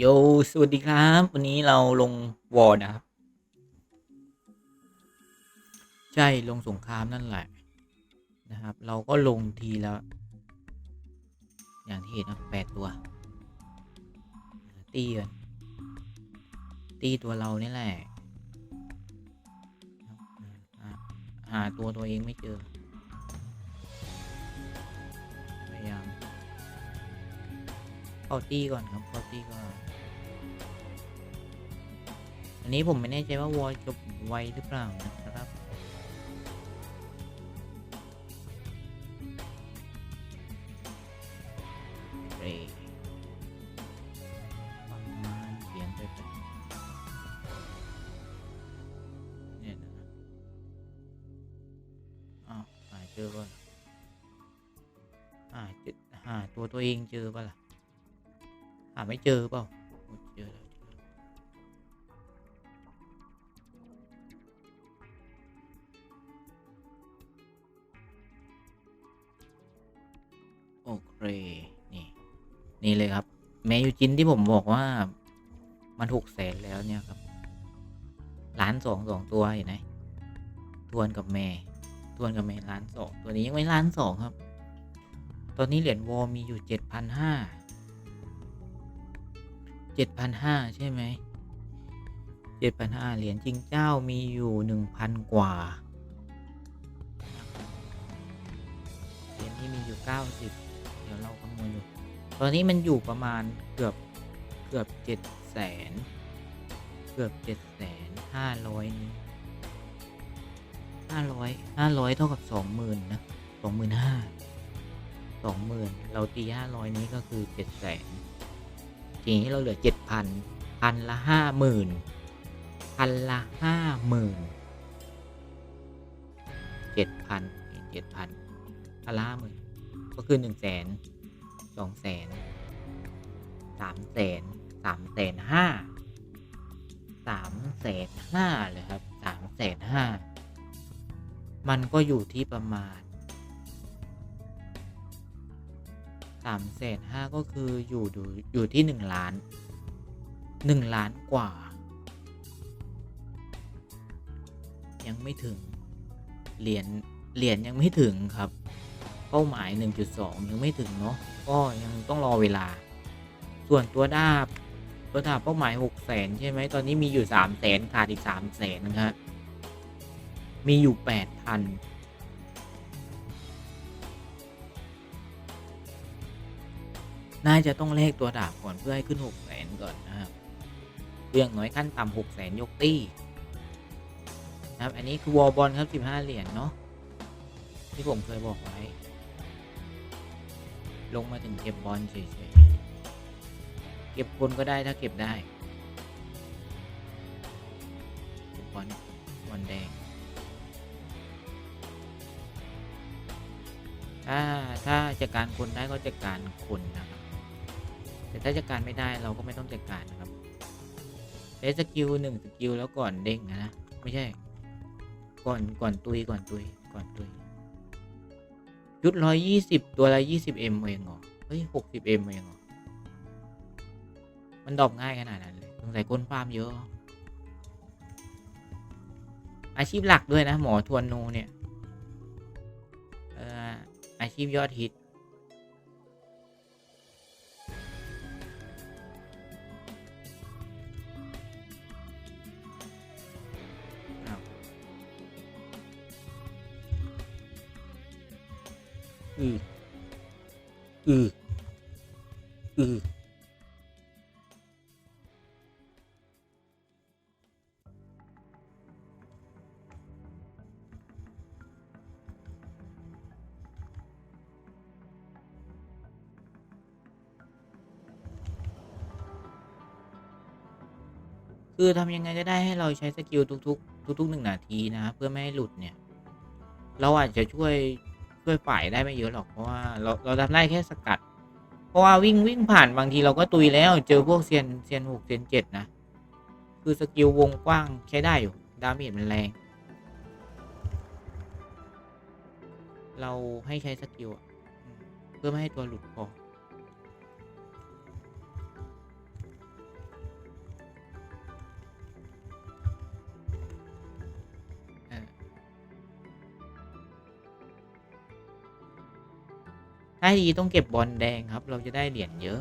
โย สวัสดีครับ วันนี้เราลงวอร์นะครับ ใช่ลงสงครามนั่นแหละ นะครับ เราก็ลงทีแล้วอย่างที่เห็นนะแปดตัว ตีกันตีตัวเรานี่แหละ หาตัวตัวเองไม่เจอ เขาตีก่อนครับเขาตีก่อน อันนี้ผมไม่แน่ใจว่าวอลจบไวหรือเปล่านะครับเรปรมาเสียงไปไปเนี่ยนะอ้าวหาเจอป่ะล่ะหาเจอหาตัวตัวเองเจอป่ะล่ะ หาไม่เจอเปล่าโอเจอแล้วเโอเค นี่ นี่เลยครับ แมยูจินที่ผมบอกว่ามันหกแสนแล้วเนี่ยครับล้านสองสองตัวเห็นไหมทวนกับแม่ทวนกับแม่ล้านสองตัวนี้ยังไม่ล้านสองครับ ตอนนี้เหรียญวอลมีอยู่เจ็ดพันห้า เจ็ดพันห้าใช่ไหมเจ็ดพันห้าเหรียญจริงเจ้ามีอยู่หนึ่งพันกว่า เหรียญที่มีอยู่เก้าสิบเดี๋ยวเราคำนวณอยู่ตอนนี้มันอยู่ประมาณเกือบเกือบเจ็ดแสนเกือบเจ็ดแสนห้าร้อยนี้ห้าร้อยห้าร้อยเท่ากับสองหมื่นนะสองหมื่นห้าสองหมื่นเราตีห้าร้อยนี้ก็คือเจ็ดแสน ทีนี้เราเหลือเจ็ดพันพันละห้าหมื่นพันละห้าหมื่นเจ็ดพันเจ็ดพันพันละห้าหมื่นก็คือหนึ่งแสนสองแสนสามแสนสามแสนห้าสามแสนห้าเลยครับสามแสนห้ามันก็อยู่ที่ประมาณ สามแสนห้าก็คืออยู่ดูอยู่ที่หนึ่งล้านหนึ่งล้านกว่า ยังไม่ถึง เหรียญเหรียญยังไม่ถึงครับ เป้าหมาย 1.2 ยังไม่ถึง เนาะก็ยังต้องรอเวลา ส่วนตัวดาบตัวดาบเป้าหมาย6แสนใช่ไหมตอนนี้มีอยู่3แสนขาดอีก3แสนนะครับมีอยู่ 8,000 น่าจะต้องเลขตัวดาบก่อนเพื่อให้ขึ้นหกแสนก่อนนะครับเรื่องน้อยขั้นต่ำหกแสนยกตี้นะครับ อันนี้คือวอลบอลครับสิบห้าเหรียญเนาะที่ผมเคยบอกไว้ ลงมาถึงเก็บบอลเฉยๆเก็บคนก็ได้ถ้าเก็บได้บบอลบอลแดงถ้าถ้าจัดการคนได้ก็จัดการคนนะครับ แต่ถ้าจัดการไม่ได้เราก็ไม่ต้องจัดการนะครับใช้สกิลหนึ่งสกิลแล้วก่อนเด้งนะนะ ไม่ใช่ ก่อนก่อนตุยก่อนตุยก่อนตุยชุดร้อยยี่สิบตัวละยี่สิบเอ็มเองเหรอเฮ้ยหกสิบเอ็มเองเหรอมันดรอปง่ายขนาดนั้นเลยสงสัยก้นฟาร์มเยอะ อาชีพหลักด้วยนะ หมอทวนโนเนี่ยอออาชีพยอดฮิต อืออืออือคือทำยังไงก็ได้ให้เราใช้สกิลทุก ๆ ทุกๆหนึ่งนาที นะ เพื่อ ไม่ ให้หลุดเนี่ย เราอาจจะช่วย ช่วยฝ่ายได้ไม่เยอะหรอก เพราะว่าเราเราทำได้แค่สกัด เพราะว่าวิ่งวิ่งผ่านบางทีเราก็ตุยแล้ว เจอพวกเซียนเซียนหกเซียนเจ็ดนะ คือสกิลวงกว้างใช้ได้อยู่ ดาเมจมันแรง เราให้ใช้สกิลเพื่อไม่ให้ตัวหลุดพอ ถ้าดีต้องเก็บบอลแดงครับ เราจะได้เหรียญเยอะ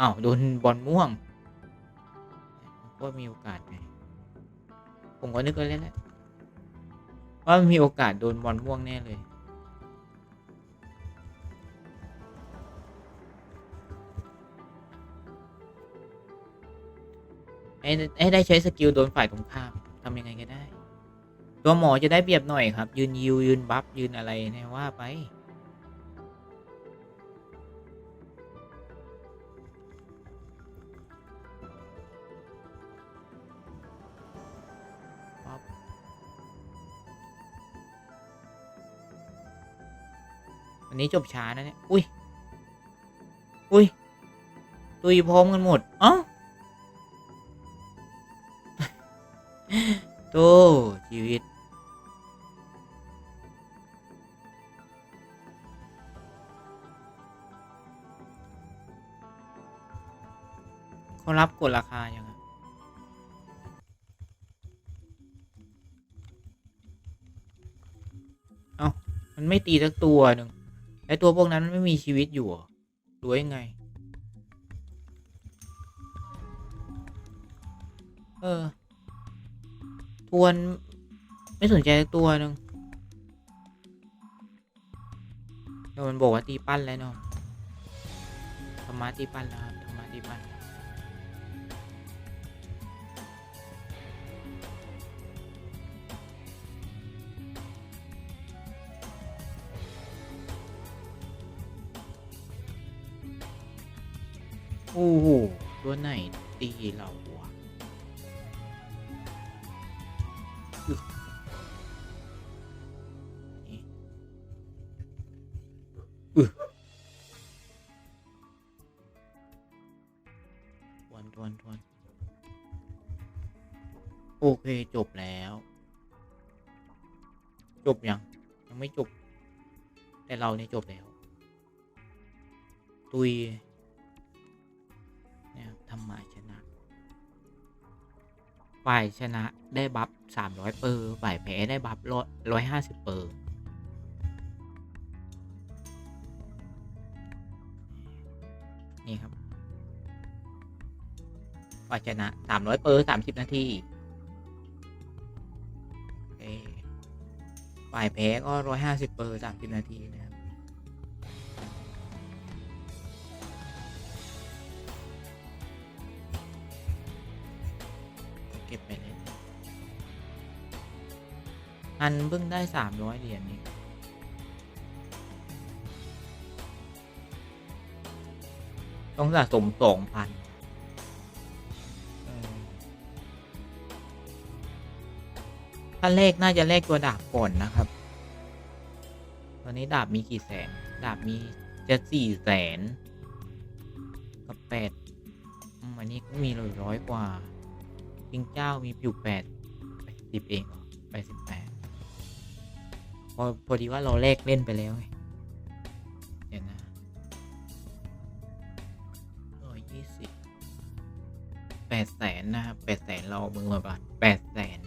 อ้าวโดนบอลม่วงว่ามีโอกาสไงผมก็นึกกันแล้วแหละว่ามีโอกาสโดนบอลม่วงแน่เลย ให้ให้ได้ใช้สกิลโดนฝ่ายตรงข้ามทำยังไงก็ได้ ตัวหมอจะได้เปรียบหน่อยครับ ยืนยิวยืนบัฟยืนอะไรเนี่ยว่าไป วันนี้จบช้านะเนี่ย อุ้ย อุ้ย ตุยพร้อมกันหมด เอ้า โตชีวิต เขารับกดราคายังอะเอ้า มันไม่ตีสักตัวหนึ่งไอตัวพวกนั้นมันไม่มีชีวิตอยู่หรอหรือว่ายังไง เออ ทวน ไม่สนใจตัวหนึ่งเดี๋ยวมันบอกว่าตีปั้นแล้วเนาะธรรมะตีปั้นแล้วครับธรรมะตีปั้นโอ้โหตัวไหนตีเรา โอเคจบแล้ว จบ ยัง ยังไม่จบ แต่เราเนี่ยจบแล้ว ตุยเนี่ยทำหมายชนะ ฝ่ายชนะได้ บัฟสามร้อยเปอร์ฝ่ายแพ้ได้ บัฟร้อยห้าสิบเปอร์นี่ ครับฝ่ายชนะสามร้อยเปอร์สามสิบนาที ฝ่ายแพ้ก็ร้อยห้าสิบเปอร์สามสิบนาทีนะครับ เก็บไปเลยอันเพิ่งได้สามร้อยเหรียญนี่ต้องสะสมสองพัน ถ้าเลขน่าจะเลขตัวดาบก่อนนะครับ ตอนนี้ดาบมีกี่แสน ดาบมีจะสี่แสนกับแปดอันนี้ก็มีเลยร้อยกว่าจิงเจ้ามีอยู่แปดสิบเองเหรอแปดสิบแปดพอพอดีว่าเราแลกเล่นไปแล้วไงเดี๋ยวนะร้อยยี่สิบแปดแสนนะครับแปดแสนเราเอามือมาบาทแปดแสน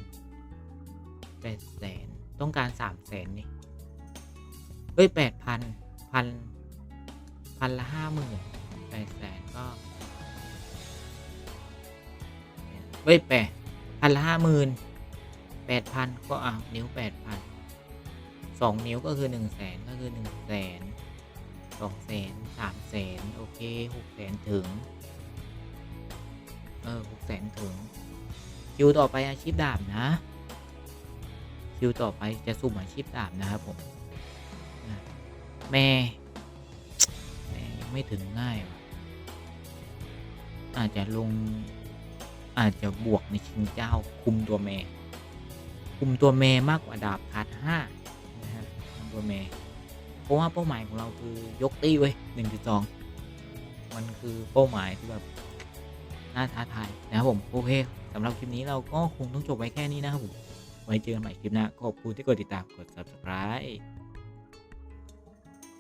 แปดแสนต้องการสามแสนนี่ เฮ้ยแปดพันพันพันละห้าหมื่นแปดแสนก็เว้ยแปดพันละห้าหมื่นแปดพันก็อะนิ้วแปดพันสองนิ้วก็คือหนึ่งแสนก็คือหนึ่งแสนสองแสนสามแสนโอเคหกแสนถึง เออหกแสนถึง คิวต่อไปอาชีพดาบนะ คิวต่อไปจะสุ่มอาชีพดาบนะครับผมแม่แม่ยังไม่ถึงง่ายว่ะอาจจะลงอาจจะบวกในชิงเจ้าคุมตัวเมย์คุมตัวเมย์มากกว่าดาบคาร์ดห้านะฮะคุมตัวเมย์เพราะว่าเป้าหมายของเราคือยกตี้เว้ยหนึ่งจุดสองมันคือเป้าหมายที่แบบน่าท้าทายนะครับผมโอเคสำหรับคลิปนี้เราก็คงต้องจบไว้แค่นี้นะครับผม ไว้เจอกันใหม่คลิปหน้าขอบคุณที่กดติดตามกด subscribe